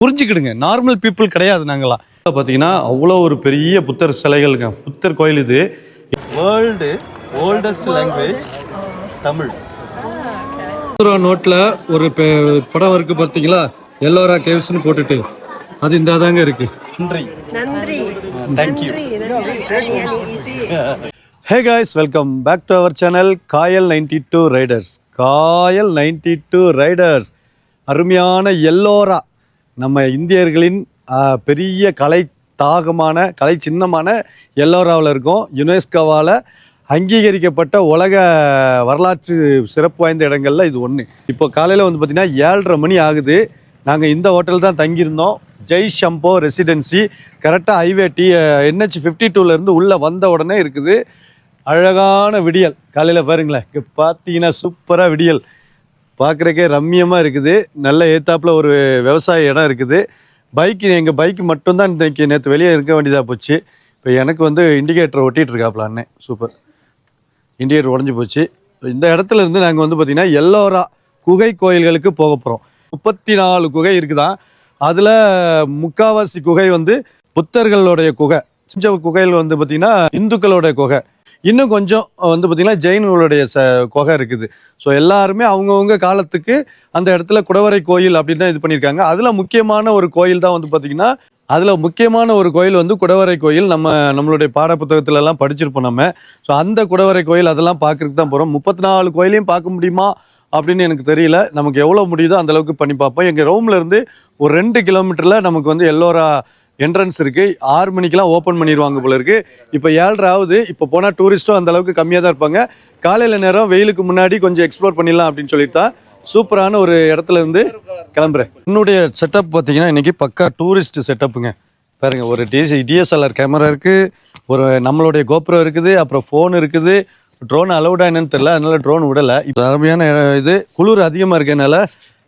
புரிஞ்சுக்கிடுங்க. Normal people கிடையாது நாங்களாம் பார்த்தீங்கன்னா அவ்வளோ ஒரு பெரிய புத்தர் சிலைகள்ங்க. புத்தர் கோயில் இது. வேர்ல்டு ஓல்டஸ்ட் லாங்குவேஜ் தமிழ் ரூபா நோட்டில் ஒரு பெ- படம் இருக்கு பார்த்தீங்களா எல்லோரா கேவ்ஸ்னு போட்டுட்டு. அது இந்த தாங்க இருக்கு. நன்றி. நன்றி. தேங்க்யூ நன்றி நன்றி. Hey guys welcome back to our channel Kayal ninety two riders Kayal ninety two riders அருமையான எல்லோரா நம்ம இந்தியர்களின் பெரிய கலை தாகமான கலை சின்னமான எல்லோராவில் இருக்கும். யுனெஸ்கோவால் அங்கீகரிக்கப்பட்ட உலக வரலாற்று சிறப்பு வாய்ந்த இடங்கள்ல இது ஒன்று இப்போ காலையில் வந்து பார்த்திங்கன்னா ஏழரை மணி ஆகுது. நாங்கள் இந்த ஹோட்டல் தான் தங்கியிருந்தோம். ஜெய் ஷம்போ ரெசிடென்சி. கரெக்டாக ஹைவே டி என்ஹெச் ஃபிஃப்டி டூலேருந்து உள்ளே வந்த உடனே இருக்குது. அழகான விடியல். காலையில் பாருங்களேன். இங்கே பார்த்தீங்கன்னா சூப்பராக விடியல். பார்க்குறக்கே ரம்மியமாக இருக்குது. நல்ல ஏத்தாப்பில் ஒரு விவசாய இடம் இருக்குது. பைக்கு எங்கள் பைக் மட்டும்தான் இன்றைக்கி நேற்று வெளியே இருக்க வேண்டியதாக போச்சு. இப்போ எனக்கு வந்து இண்டிகேட்டர் ஒட்டிகிட்டு இருக்காப்புல அண்ணன் சூப்பர். இண்டிகேட்டர் உடஞ்சி போச்சு. இந்த இடத்துல இருந்து நாங்கள் வந்து பார்த்திங்கன்னா எல்லோரா குகை கோயில்களுக்கு போக போகிறோம் முப்பத்தி நாலு குகை இருக்குதான் அதில் முக்காவாசி குகை வந்து புத்தர்களுடைய குகை. சிஞ்ச குகைகள் வந்து பார்த்திங்கன்னா இந்துக்களுடைய குகை. இன்னும் கொஞ்சம் வந்து பார்த்திங்கன்னா ஜெயின்களுடைய ச குகை இருக்குது. ஸோ எல்லாருமே அவங்கவுங்க காலத்துக்கு அந்த இடத்துல குடவரை கோயில் அப்படின்னு தான் இது பண்ணியிருக்காங்க. அதில் முக்கியமான ஒரு கோயில் தான் வந்து பார்த்திங்கன்னா அதில் முக்கியமான ஒரு கோயில் வந்து குடவரை கோயில். நம்ம நம்மளுடைய பாடப்புத்தகத்துலலாம் படிச்சிருப்போம் நம்ம. ஸோ அந்த குடவரை கோயில் அதெல்லாம் பார்க்கறதுக்கு தான் போகிறோம் முப்பத்தி நாலு கோயிலையும் பார்க்க முடியுமா அப்படின்னு எனக்கு தெரியல. நமக்கு எவ்வளோ முடியுதோ அந்தளவுக்கு பண்ணி பார்ப்போம். எங்கள் ரோம்லேருந்து ஒரு ரெண்டு கிலோமீட்டரில் நமக்கு வந்து எல்லோரா என்ட்ரன்ஸ் இருக்கு. ஆறு மணிக்கெல்லாம் ஓப்பன் பண்ணிடுவாங்க போல இருக்கு. இப்போ ஏழரை ஆகுது. இப்போ போனால் டூரிஸ்ட்டும் அந்த அளவுக்கு கம்மியாக தான் இருப்பாங்க. காலையில் நேரம் வெயிலுக்கு முன்னாடி கொஞ்சம் எக்ஸ்ப்ளோர் பண்ணிடலாம் அப்படின்னு சொல்லிட்டு தான் சூப்பரான ஒரு இடத்துல இருந்து கிளம்புறேன். என்னுடைய செட்டப் பார்த்தீங்கன்னா இன்னைக்கு பக்கா டூரிஸ்ட் செட்டப்புங்க பாருங்க ஒரு டிஎஸ் டிஎஸ்எல்ஆர் கேமரா இருக்கு. ஒரு நம்மளுடைய கோபுரம் இருக்குது. அப்புறம் ஃபோன் இருக்குது. ட்ரோன் அலௌடா என்னன்னு தெரியல. அதனால ட்ரோன் விடலை. இப்போ அருமையான இடம். இது குளிர் அதிகமாக இருக்கனால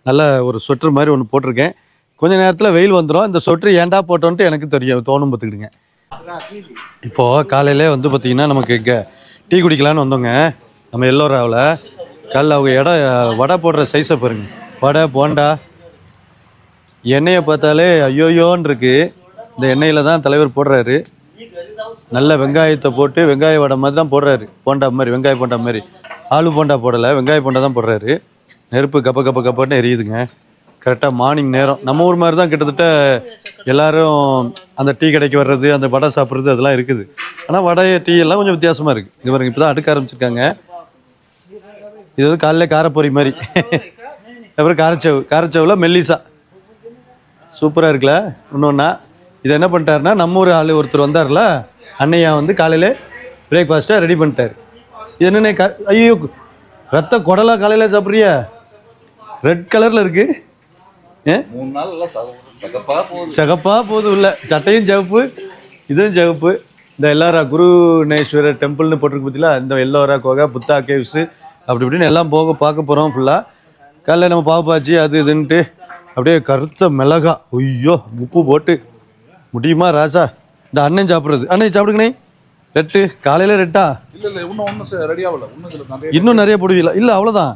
நல்ல ஒரு ஸ்வெட்டர் மாதிரி ஒன்று போட்டிருக்கேன். கொஞ்ச நேரத்தில் வெயில் வந்துடும் இந்த சொட்டு ஏன்டா போட்டோன்ட்டு எனக்கு தெரியும். தோணும் பார்த்துக்கிடுங்க. இப்போது காலையிலே வந்து பார்த்தீங்கன்னா நமக்கு இங்கே டீ குடிக்கலான்னு வந்தோங்க. நம்ம எல்லோராவில் காலைல அவங்க இடம் வடை போடுற சைஸை பாருங்க. வடை போண்டா. எண்ணெயை பார்த்தாலே ஐயோயோன்னு இருக்கு. இந்த எண்ணெயில் தான் தலைவர் போடுறாரு. நல்ல வெங்காயத்தை போட்டு வெங்காய வடை மாதிரி தான் போடுறாரு. போண்டா மாதிரி வெங்காய போண்டா மாதிரி. ஆலு போண்டா போடலை. வெங்காய போண்டா தான் போடுறாரு. நெருப்பு கப்ப கப்ப கப்பன்னு எரியுதுங்க. கரெக்டாக மார்னிங் நேரம். நம்ம ஊர் மாதிரி தான் கிட்டத்தட்ட எல்லாரும் அந்த டீ கடைக்கு வர்றது அந்த வடை சாப்பிட்றது அதெல்லாம் இருக்குது. ஆனால் வடை டீ எல்லாம் கொஞ்சம் வித்தியாசமாக இருக்குது இது பாருங்க இப்போ தான் அடுக்க ஆரம்பிச்சிருக்காங்க. இது வந்து காலைல காரப்பொரி மாதிரி. அப்புறம் காரச்சவு. காரச்சவில் மெல்லிசா. சூப்பராக இருக்குல்ல? இன்னொன்னா இதை என்ன பண்ணிட்டாருன்னா நம்ம ஊர் ஆள் ஒருத்தர் வந்தார்ல அன்னையா வந்து காலையில் பிரேக்ஃபாஸ்ட்டாக ரெடி பண்ணிட்டார். இது என்னென்ன க ஐயோ ரத்த குடலா காலையில் சாப்பிட்றியா? ரெட் கலரில் இருக்குது ஏ மூணு நாள் எல்லாம் சகப்பா போதும் இல்லை. சட்டையும் சிவப்பு இதுவும் சிவப்பு இந்த எல்லாரா குருநேஸ்வரர் டெம்பிள்னு போட்டிருக்கு பார்த்தீங்களா இந்த எல்லோரா கோகா புத்தா கேவ்ஸு அப்படி இப்படின்னு எல்லாம் போக பார்க்க போகிறோம் ஃபுல்லாக காலைல நம்ம பாப்பாச்சி அது இதுன்ட்டு அப்படியே கருத்த மிளகா. ஐயோ உப்பு போட்டு. முடியுமா ராசா இந்த அண்ணன் சாப்பிட்றது. அண்ணன் சாப்பிடுங்கண்ணே. ரெட்டு. காலையில் ரெட்டா? இல்ல இல்ல இன்னும் நிறைய இன்னும் நிறைய போடுவீங்களா? இல்லை அவ்வளோதான்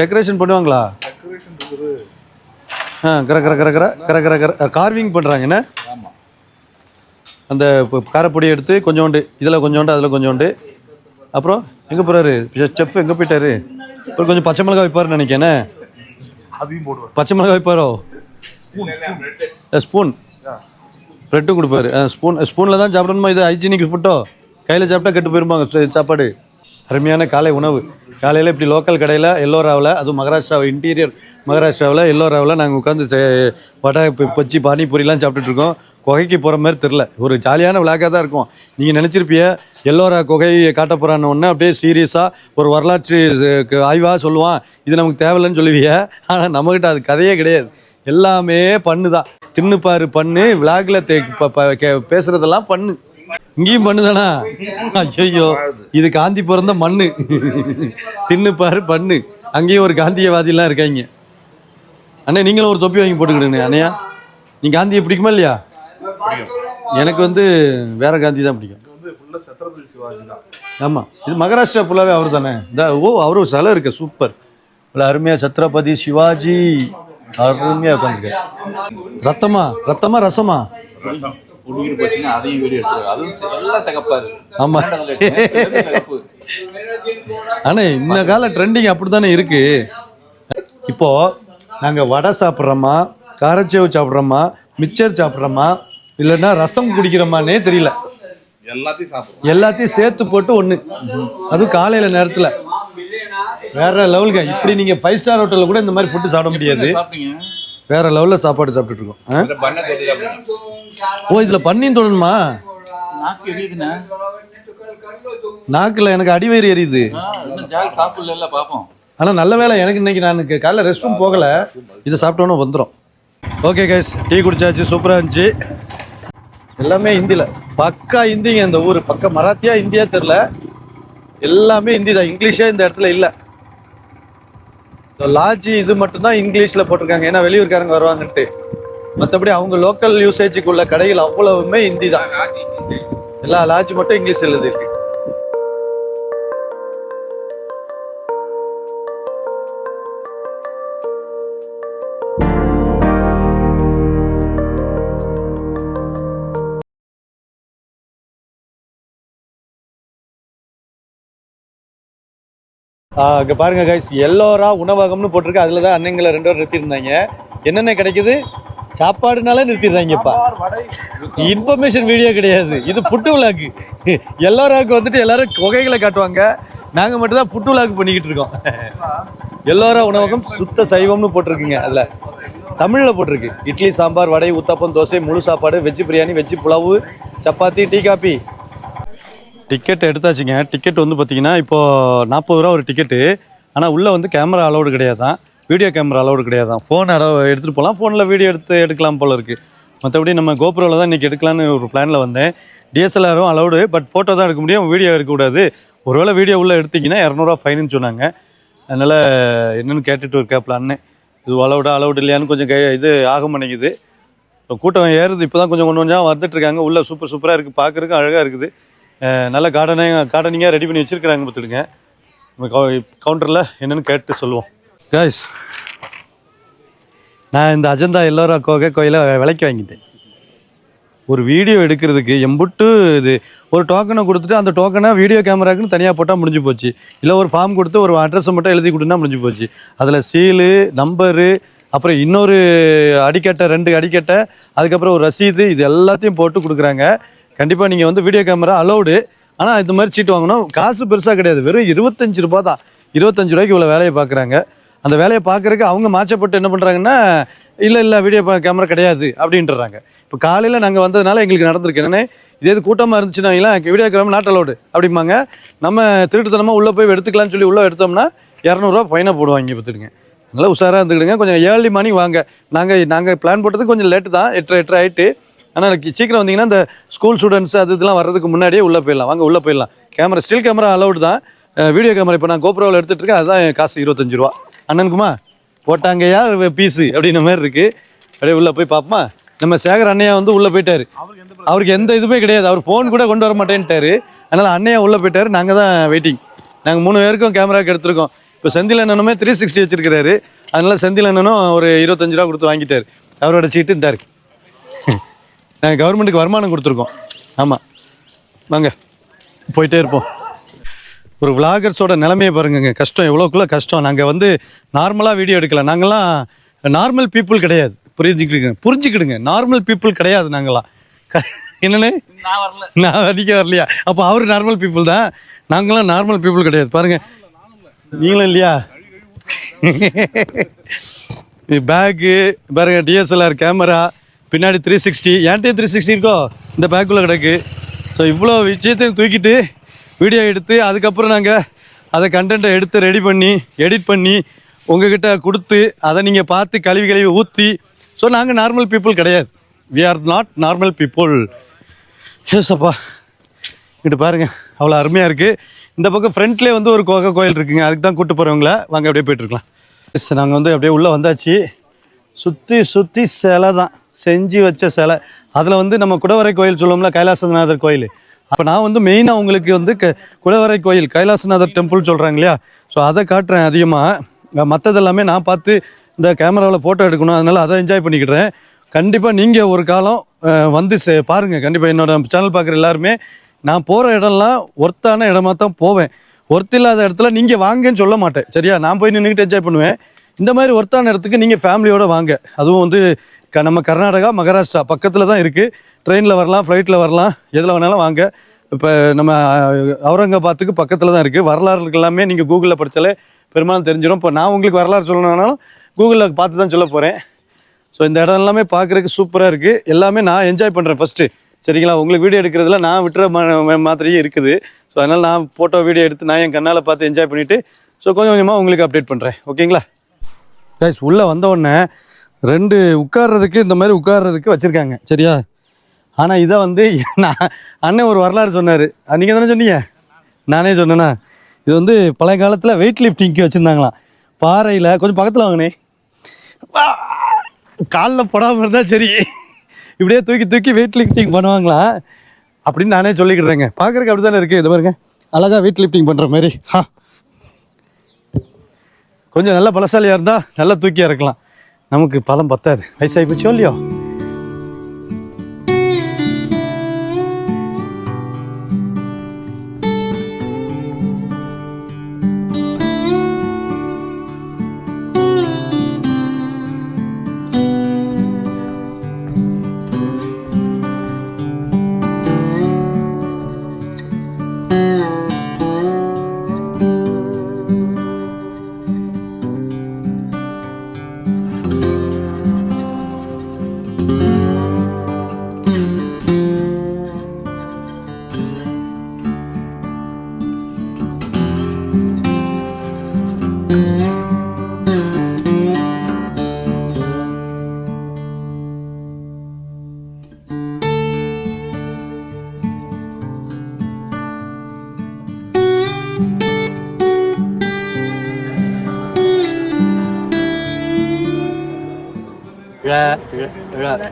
டெக்கரேஷன் பண்ணுவாங்களா? ஆ கர கர கர கர கர கர கர. கார்விங் பண்ணுறாங்க என்ன? ஆமா. அந்த காரப்பொடி எடுத்து கொஞ்சோண்டு இதில் கொஞ்சோண்டு அதில் கொஞ்சோண்டு. அப்புறம் எங்கே போகிறாரு செஃப் எங்கே போயிட்டாரு? அப்புறம் கொஞ்சம் பச்சை மிளகாய் வைப்பாருன்னு நினைக்கிறேன் அதையும் போடுவேன் பச்சை மிளகாய் வைப்பாரோ? ஸ்பூன் ப்ரெட்டும் கொடுப்பாரு. ஸ்பூன் ஸ்பூனில் தான் சாப்பிடணுமா? இது ஹைஜீனிக் ஃபுட்டோ கையில் சாப்பிட்டா கெட்டு போயிருப்பாங்க சாப்பாடு? அருமையான காலை உணவு. காலையில் இப்படி லோக்கல் கடையில் எல்லோராவில் அதுவும் மகாராஷ்டிரா இன்டீரியர் மகாராஷ்டிராவில் எல்லோராவில் நாங்கள் உட்காந்து வடை பச்சி பானிபூரிலாம் சாப்பிட்டுட்டு இருக்கோம். குகைக்கு போகிற மாதிரி தெரில ஒரு ஜாலியான விளாக்காக தான் இருக்கும். நீங்கள் நினச்சிருப்பிய எல்லோரா குகையை காட்ட போகிறான்னு ஒன்று அப்படியே சீரியஸாக ஒரு வரலாற்று ஆய்வாக சொல்லுவான். இது நமக்கு தேவையில்லைன்னு சொல்லுவிய ஆனால் நம்மக்கிட்ட அது கதையே கிடையாது. எல்லாமே பண்ணு தான். தின்னுப்பாரு பண்ணு. விளாகில் தே பேசுகிறதெல்லாம் பண்ணு. இங்கேயும் பண்ணுதானா ஐயோ இது காந்தி பிறந்த மண்ணு. தின்னுப்பாரு பண்ணு. அங்கேயும் ஒரு காந்தியவாதிலாம் இருக்காங்க. அண்ணே நீங்களும் ஒரு தொப்பி வாங்கி போட்டுக்கிடுங்க அண்ணையா? நீ காந்தியை பிடிக்குமா இல்லையா? எனக்கு வந்து வேற காந்தி தான் பிடிக்கும். இது வந்து ஃபுல்லா சத்ரபதி சிவாஜி தான். ஆமாம் இது மகாராஷ்டிரா ஃபுல்லாகவே அவர் தானே. இந்த ஓ அவரும் சிலை இருக்கு சூப்பர் இவ்வளோ அருமையாக சத்ரபதி சிவாஜி. அருமையாக உட்காந்துருக்கு ரத்தமா? ரத்தமா ரசமா? உடுகிட்டு போச்சுன்னா அதையும் வீடியோ அதுவும் எல்லாம் சிகப்பா ஆமா. இந்த கால ட்ரெண்டிங் அப்படி தானே இருக்கு. இப்போ நாங்கள் வடை சாப்பிட்றோமா காரச்சேவு சாப்பிட்றோமா மிச்சர் சாப்பிட்றோமா இல்லைன்னா ரசம் குடிக்கிறோமானே தெரியல. எல்லாத்தையும் சாப்பிடுவோம் எல்லாத்தையும் சேர்த்து போட்டு ஒன்று அதுவும் காலையில் நேரத்தில். வேற லெவலுங்க இப்படி நீங்கள் ஃபைவ் ஸ்டார் ஹோட்டலில் கூட இந்த மாதிரி ஃபுட்டு சாப்பிட முடியாது. வேற லெவலில் சாப்பாடு சாப்பிட்டுட்டு இருக்கோம். ஓ இதில் பண்ணியும் தொடணுமா? நாக்கில் எனக்கு அடிவயிறு எரியுது. சாப்பிடல பாப்போம். ஆனால் நல்ல வேளை எனக்கு இன்னைக்கு நான் காலைல ரெஸ்ட் ரூம் போகலை. இதை சாப்பிட்டோன்னு வந்துடும் ஓகே கைஸ் டீ குடிச்சாச்சு. சூப்பராக இருந்துச்சு. எல்லாமே ஹிந்தியில் பக்கா ஹிந்திங்க இந்த ஊர். பக்கா மராத்தியா இந்தியா தெரில எல்லாமே ஹிந்தி தான். இங்கிலீஷே இந்த இடத்துல இல்லை. லாஜி இது மட்டும்தான் இங்கிலீஷில் போட்டிருக்காங்க. ஏன்னா வெளியூர்காரங்க வருவாங்கன்ட்டு. மற்றபடி அவங்க லோக்கல் யூசேஜுக்கு உள்ள கடைகள் அவ்வளவுமே ஹிந்தி தான். எல்லா லாஜி மட்டும் இங்கிலீஷ் எழுதி அங்கே பாருங்க கைஸ் எல்லோரா உணவகம்னு போட்டிருக்கு. அதில் தான் அன்னைங்களை ரெண்டு பேரும் நிறுத்தியிருந்தாங்க. என்னென்ன கிடைக்குது? சாப்பாடுனால நிறுத்திடுறாங்கப்பா. இன்ஃபர்மேஷன் வீடியோ கிடையாது. இது புட்டு விழாக்கு எல்லோராவுக்கு வந்துட்டு எல்லாரும் குகைகளை காட்டுவாங்க. நாங்கள் மட்டும் தான் புட்டு விழாக்கு பண்ணிக்கிட்டு இருக்கோம். எல்லோரா உணவகம் சுத்த சைவம்னு போட்டிருக்குங்க அதில். தமிழில் போட்டிருக்கு. இட்லி சாம்பார் வடை ஊத்தாப்பம் தோசை முழு சாப்பாடு veg biryani veg pulao chapati tea coffee. Ticket எடுத்தாச்சுங்க. Ticket வந்து பார்த்தீங்கன்னா இப்போ நாற்பது ரூபா ஒரு டிக்கெட்டு ஆனால் உள்ளே வந்து கேமரா அலௌடு கிடையாதான். வீடியோ கேமரா அலௌடு கிடையாதான். ஃபோன் அளவு எடுத்துகிட்டு போகலாம் ஃபோனில் வீடியோ எடுத்து எடுக்கலாம் போல் இருக்குது மற்றபடி நம்ம கோபுரோவில் தான் இன்றைக்கி எடுக்கலான்னு ஒரு பிளானில் வந்தேன். டிஎஸ்எல்ஆரும் அலௌடு பட் ஃபோட்டோ தான் எடுக்க முடியும். வீடியோ எடுக்கக்கூடாது ஒருவேளை வீடியோ உள்ளே எடுத்திங்கன்னா இரநூறுவா ஃபைனுன்னு சொன்னாங்க. அதனால் என்னென்னு கேட்டுட்டு இருக்காப்புல அண்ணன் இது அலௌடா அலௌடு இல்லையான்னு கொஞ்சம் கை இது ஆக மாட்டேங்குது. கூட்டம் ஏறுது. இப்போ தான் கொஞ்சம் கொஞ்சம் கொஞ்சம் வந்துட்டு இருக்காங்க. உள்ளே சூப்பர் சூப்பராக இருக்குது பார்க்குறதுக்கு அழகாக இருக்குது. நல்ல கார்டனிங் கார்டனிங்காக ரெடி பண்ணி வச்சுருக்கிறாங்க பார்த்துடுங்க. நம்ம கவுண்டரில் என்னென்னு கேட்டு சொல்லுவோம். காய்ஸ் நான் இந்த அஜந்தா எல்லோரா கோகை கோயிலை விலைக்கு வாங்கிட்டேன். ஒரு வீடியோ எடுக்கிறதுக்கு எம்புட்டு இது ஒரு டோக்கனை கொடுத்துட்டு அந்த டோக்கனை வீடியோ கேமராக்குன்னு தனியாக போட்டால் முடிஞ்சு போச்சு. இல்லை ஒரு ஃபார்ம் கொடுத்து ஒரு அட்ரஸை மட்டும் எழுதி கொடுத்தா முடிஞ்சு போச்சு. அதில் சீலு நம்பரு அப்புறம் இன்னொரு அடிக்கட்டை ரெண்டு அடிக்கட்டை அதுக்கப்புறம் ஒரு ரசீது இது எல்லாத்தையும் போட்டு கொடுக்குறாங்க. கண்டிப்பாக நீங்கள் வந்து வீடியோ கேமரா அலௌடு ஆனால் இது மாதிரி சீட்டு வாங்கணும். காசு பெருசாக கிடையாது. வெறும் இருபத்தஞ்சு ரூபா தான். இருபத்தஞ்சு ரூபாய்க்கு இவ்வளோ வேலையை பார்க்குறாங்க அந்த வேலையை பார்க்குறக்கு அவங்க மாச்சப்பட்டு என்ன பண்ணுறாங்கன்னா இல்லை இல்லை வீடியோ கேமரா கிடையாது அப்படின்றாங்க. இப்போ காலையில் நாங்கள் வந்ததுனால எங்களுக்கு நடந்திருக்கு. என்னென்ன இதே இது கூட்டமாக இருந்துச்சுன்னா வீடியோ கேமரா நாட் அலௌடு அப்படிம்பாங்க. நம்ம திருட்டுத்தனமாக உள்ளே போய் எடுத்துக்கலாம்னு சொல்லி உள்ளே எடுத்தோம்னா இரநூறுவா ஃபைனாக போடுவாங்க பார்த்துடுங்க அதனால் உஷாராக இருந்துக்கிடுங்க. கொஞ்சம் ஏர்லி மணி வாங்க. நாங்கள் நாங்கள் பிளான் போட்டது கொஞ்சம் லேட்டு தான். எட்டரை எட்டரை ஆகிட்டு ஆனால் சீக்கிரம் வந்தீங்கன்னா இந்த ஸ்கூல் ஸ்டூடெண்ட்ஸ் அது இதெல்லாம் வர்றதுக்கு முன்னாடியே உள்ளே போயிடலாம். வாங்க உள்ளே போயிடலாம். கேமரா ஸ்டில் கேமரா அலௌடு தான். வீடியோ கேமரா இப்போ நான் கோப்ரோவில் எடுத்துகிட்டு இருக்கேன். அதுதான் காசு இருபத்தஞ்சு ரூபா. அண்ணனுக்குமா போட்டாங்கய்யா பீஸு அப்படின்ன மாதிரி இருக்குது அப்படியே உள்ளே போய் பார்ப்போமா? நம்ம சேகர் அண்ணையா வந்து உள்ளே போயிட்டாரு. அவருக்கு எந்த இதுவுமே கிடையாது. அவர் ஃபோன் கூட கொண்டு வர மாட்டேன்ட்டாரு. அதனால் அண்ணையா உள்ளே போயிட்டாரு. நாங்கள் தான் வெயிட்டிங் நாங்கள் மூணு பேருக்கும் கேமராக்கு எடுத்திருக்கோம். இப்போ செந்தில் அண்ணனுமே த்ரீ சிக்ஸ்டி வச்சிருக்கிறாரு. அதனால செந்தில் அண்ணனும் ஒரு இருபத்தஞ்சு ரூபா கொடுத்து வாங்கிட்டாரு. அவரோட சீட்டு இந்த நாங்கள் கவர்மெண்ட்டுக்கு வருமானம் கொடுத்துருக்கோம். ஆமாம் வாங்க. போயிட்டே இருப்போம். ஒரு விளாகர்ஸோட நிலைமையை பாருங்கங்க. கஷ்டம். எவ்வளோக்குள்ள கஷ்டம். நாங்கள் வந்து நார்மலாக வீடியோ எடுக்கல. நாங்கள்லாம் நார்மல் பீப்புள் கிடையாது. புரிஞ்சுக்கிடுங்க. புரிஞ்சுக்கிடுங்க. நார்மல் பீப்புள் கிடையாது நாங்களாம் க- என்னண்ணே? நான் வரல. நான் அடிக்க வரலையா? அப்போ அவர் நார்மல் பீப்புள் தான். நாங்களாம் நார்மல் பீப்புள் கிடையாது. பாருங்க. நீங்களும் இல்லையா? பேக்கு பாருங்க டிஎஸ்எல்ஆர் கேமரா பின்னாடி த்ரீ சிக்ஸ்டி ஏன்ட்டே த்ரீ சிக்ஸ்டி இருக்கோ? இந்த பேக்குள்ளே கிடக்கு. ஸோ இவ்வளோ விஷயத்தையும் தூக்கிட்டு வீடியோ எடுத்து அதுக்கப்புறம் நாங்கள் அதை கண்டென்ட்டை எடுத்து ரெடி பண்ணி எடிட் பண்ணி உங்ககிட்ட கொடுத்து அதை நீங்கள் பார்த்து கழுவி கழுவி ஊற்றி ஸோ நாங்கள் நார்மல் பீப்புள் கிடையாது. We are not normal people yes அப்பா இங்கிட்டு பாருங்கள் அவ்வளோ அருமையாக இருக்குது இந்த பக்கம் ஃப்ரண்ட்லேயே வந்து ஒரு கோகை கோயில் இருக்குங்க. அதுக்கு தான் கூட்டு போகிறவங்கள வாங்க அப்படியே போயிட்டுருக்கலாம் எஸ் நாங்கள் வந்து அப்படியே உள்ளே வந்தாச்சு. சுற்றி சுற்றி சிலை தான். செஞ்சு வச்ச சிலை. அதில் வந்து நம்ம குடவரை கோயில் சொல்லுவோம்ல கைலாசநாதர் கோயில். அப்போ நான் வந்து மெயினாக உங்களுக்கு வந்து க குடவரை கோயில் கைலாசநாதர் டெம்பிள் சொல்கிறாங்க இல்லையா? ஸோ அதை காட்டுறேன் அதிகமாக மற்றது எல்லாமே நான் பார்த்து இந்த கேமராவில் ஃபோட்டோ எடுக்கணும். அதனால அதை என்ஜாய் பண்ணிக்கிறேன் கண்டிப்பாக நீங்கள் ஒரு காலம் வந்து சே பாருங்கள் கண்டிப்பாக என்னோட சேனல் பார்க்குற எல்லாருமே நான் போகிற இடம்லாம் ஒர்த்தான இடமா தான் போவேன். ஒர்த் இல்லாத இடத்துல நீங்கள் வாங்கன்னு சொல்ல மாட்டேன். சரியா? நான் போய் நின்றுக்கிட்டு என்ஜாய் பண்ணுவேன். இந்த மாதிரி ஒர்த்தான இடத்துக்கு நீங்கள் ஃபேமிலியோடு வாங்க. அதுவும் வந்து க நம்ம கர்நாடகா மகாராஷ்டிரா பக்கத்தில் தான் இருக்குது ட்ரெயினில் வரலாம் ஃப்ளைட்டில் வரலாம். எதில் வேணாலும் வாங்க. இப்போ நம்ம அவுரங்காபாத்துக்கு பக்கத்தில் தான் இருக்குது வரலாறுகள் எல்லாமே நீங்கள் கூகுளில் படித்தாலே பெரும்பாலும் தெரிஞ்சிடும் இப்போ நான் உங்களுக்கு வரலாறு சொல்லணும்னாலும் கூகுளில் பார்த்து தான் சொல்ல போகிறேன் ஸோ இந்த இடம் எல்லாமே பார்க்குறதுக்கு சூப்பராக இருக்குது எல்லாமே நான் என்ஜாய் பண்ணுறேன் ஃபஸ்ட்டு சரிங்களா? உங்களுக்கு வீடியோ எடுக்கிறதுல நான் விட்டுற மா- மாதிரியே இருக்குது. ஸோ அதனால் நான் ஃபோட்டோ வீடியோ எடுத்து நான் என் கண்ணால் பார்த்து என்ஜாய் பண்ணிவிட்டு ஸோ கொஞ்சம் கொஞ்சமாக உங்களுக்கு அப்டேட் பண்ணுறேன் ஓகேங்களா கைஸ் உள்ளே வந்த உடனே ரெண்டு உட்கார்றதுக்கு இந்த மாதிரி உட்கார்றதுக்கு வச்சுருக்காங்க. சரியா? ஆனால் இதை வந்து நான் அண்ணன் ஒரு வரலாறு சொன்னார். நீங்கள் தானே சொன்னீங்க? நானே சொன்னேன்னா இது வந்து பழைய காலத்தில் வெயிட் லிஃப்டிங்க்கு வச்சுருந்தாங்களாம். பாறையில் கொஞ்சம் பக்கத்தில் வாங்கினே காலில் படாமல் இருந்தால் சரி. இப்படியே தூக்கி தூக்கி வெயிட் லிஃப்டிங் பண்ணுவாங்களா? அப்படின்னு நானே சொல்லிக்கிடுறேங்க பார்க்குறக்கு அப்படி தானே இருக்குது இது பாருங்க. அழகாக வெயிட் லிஃப்டிங் பண்ணுற மாதிரி. ஆ கொஞ்சம் நல்ல பலசாலியாக இருந்தால் நல்லா தூக்கியாக இருக்கலாம் நமக்கு பலம் பத்தாது. வயசாகி போச்சோ இல்லையோ?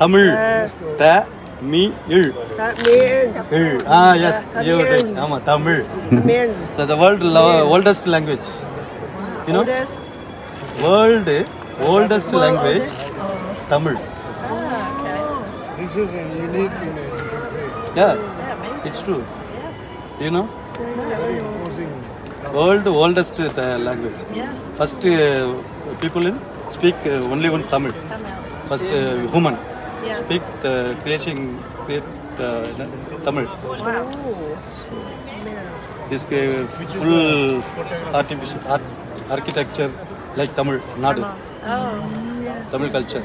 தமிழ் த மீ இழ். இழ் ஆ எஸ் யூ ஆமாம் Tamil Tamil. So the world oldest language you know Oldest. World oldest language Tamil Yeah, it's true. Do you know? World oldest uh, language. First uh, people in speak uh, only one Tamil. First uh, human speak uh, creation create uh, Tamil. This uh, full artificial art, architecture like Tamil Nadu. Tamil culture.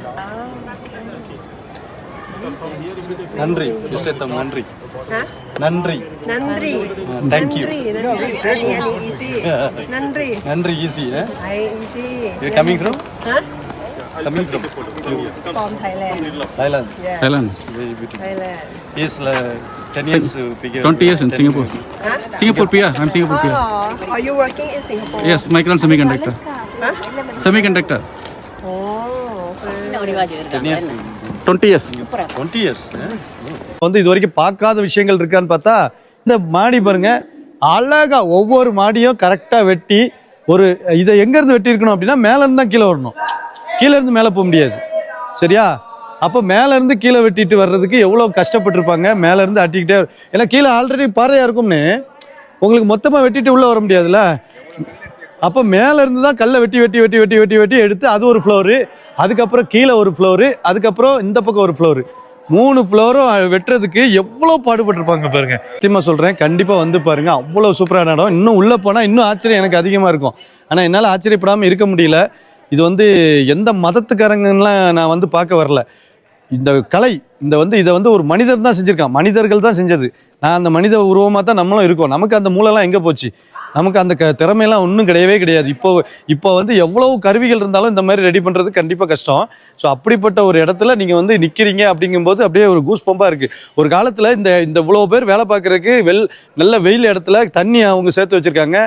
நன்றி விஷயத்தம் நன்றி Huh? நன்றி Nandri. thank you. Nandri. Nandri. Ani ani easy. Nandri. நன்றி easy I easy. You coming from coming from From Thailand. Thailand Yes. Thailand. Very beautiful Thailand. Is ten years bigger 20 years in Singapore. Huh? Singapore PR. I'm Singapore PR. Oh, are you working in Singapore? Yes, micron semiconductor. Huh? Semiconductor. Oh, okay. Ten years 20 years. Twenty years வந்து இது வரைக்கும் பார்க்காத விஷயங்கள் இருக்கான்னு பார்த்தா இந்த மாடி பாருங்க அழகா ஒவ்வொரு மாடியும் கரெக்டாக வெட்டி ஒரு இதை எங்கேருந்து வெட்டியிருக்கணும் அப்படின்னா மேலேருந்து தான் கீழே வரணும் கீழே இருந்து மேலே போக முடியாது. சரியா? அப்போ மேலேருந்து கீழே வெட்டிட்டு வர்றதுக்கு எவ்வளோ கஷ்டப்பட்டிருப்பாங்க? மேலேருந்து அட்டிக்கிட்டே ஏன்னா கீழே ஆல்ரெடி பாறையாக இருக்கும்னு. உங்களுக்கு மொத்தமாக வெட்டிட்டு உள்ளே வர முடியாதுல்ல? அப்போ மேலேருந்து தான் கல்லை வெட்டி வெட்டி வெட்டி வெட்டி வெட்டி வெட்டி எடுத்து அது ஒரு ஃப்ளோரு அதுக்கப்புறம் கீழே ஒரு ஃப்ளோரு அதுக்கப்புறம் இந்த பக்கம் ஒரு ஃப்ளோரு மூணு ஃப்ளோரும் வெட்டுறதுக்கு எவ்வளோ பாடுபட்டிருப்பாங்க பாருங்க. சத்தியமாக சொல்கிறேன் கண்டிப்பாக வந்து பாருங்க. அவ்வளோ சூப்பரான இடம். இன்னும் உள்ளே போனால் இன்னும் ஆச்சரியம் எனக்கு அதிகமாக இருக்கும். ஆனால் என்னால் ஆச்சரியப்படாமல் இருக்க முடியல. இது வந்து எந்த மதத்துக்காரங்கலாம் நான் வந்து பார்க்க வரல. இந்த கலை இந்த வந்து இதை வந்து ஒரு மனிதர் தான் செஞ்சிருக்கான். மனிதர்கள் தான் செஞ்சது. நான் அந்த மனித உருவமாக தான் நம்மளும் இருக்கோம். நமக்கு அந்த மூளைலாம் எங்கே போச்சு? நமக்கு அந்த க திறமையெல்லாம் ஒன்றும் கிடையவே கிடையாது. இப்போ இப்போ வந்து எவ்வளவு கருவிகள் இருந்தாலும் இந்த மாதிரி ரெடி பண்ணுறது கண்டிப்பாக கஷ்டம். ஸோ அப்படிப்பட்ட ஒரு இடத்துல நீங்கள் வந்து நிற்கிறீங்க அப்படிங்கும்போது அப்படியே ஒரு கூஸ் பம்பாக இருக்குது ஒரு காலத்தில் இந்த இந்த இவ்வளோ பேர் வேலை பார்க்குறதுக்கு வெல் நல்ல வெயில் இடத்துல தண்ணி அவங்க சேர்த்து வச்சுருக்காங்க.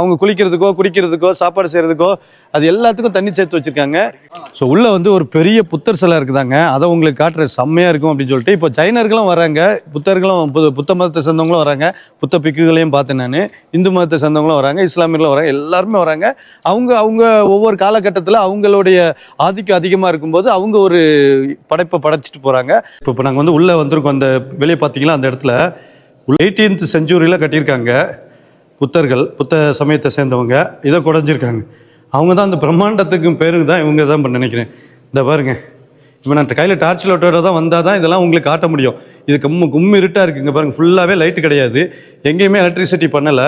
அவங்க குளிக்கிறதுக்கோ குடிக்கிறதுக்கோ சாப்பாடு செய்கிறதுக்கோ அது எல்லாத்துக்கும் தண்ணி சேர்த்து வச்சுருக்காங்க. ஸோ உள்ளே வந்து ஒரு பெரிய புத்தர் சிலை இருக்குதாங்க. அதை உங்களுக்கு காட்டுற செம்மையாக இருக்கும் அப்படின்னு சொல்லிட்டு இப்போ ஜைனர்களும் வராங்க. புத்தர்களும் புத்த மதத்தை சேர்ந்தவங்களும் வராங்க. புத்த பிக்குகளையும் பார்த்தேன் நான். இந்து மதத்தை சேர்ந்தவங்களும் வராங்க. இஸ்லாமியர்களும் வராங்க. எல்லாருமே வராங்க. அவங்க அவங்க ஒவ்வொரு காலகட்டத்தில் அவங்களுடைய ஆதிக்கம் அதிகமாக இருக்கும். இருக்கும்போது அவங்க ஒரு படைப்பை படைச்சிட்டு போகிறாங்க இப்போ இப்போ நாங்கள் வந்து உள்ளே வந்திருக்கோம். அந்த வெளியே பார்த்தீங்கன்னா அந்த இடத்துல எயிட்டீன்த் செஞ்சுரியில் கட்டியிருக்காங்க புத்தர்கள் புத்த சமயத்தை சேர்ந்தவங்க. இதை குறைஞ்சிருக்காங்க அவங்க தான் அந்த பிரம்மாண்டத்துக்கும் பேருக்கு தான் இவங்க தான் இப்ப நினைக்கிறேன். இந்த பாருங்க. இப்போ நான் கையில் டார்ச் லைட்டோட தான் வந்தால் தான் இதெல்லாம் உங்களுக்கு காட்ட முடியும். இது கம்மு கும்மி இருட்டாக இருக்குங்க பாருங்கள் ஃபுல்லாகவே லைட்டு கிடையாது. எங்கேயுமே எலக்ட்ரிசிட்டி பண்ணலை.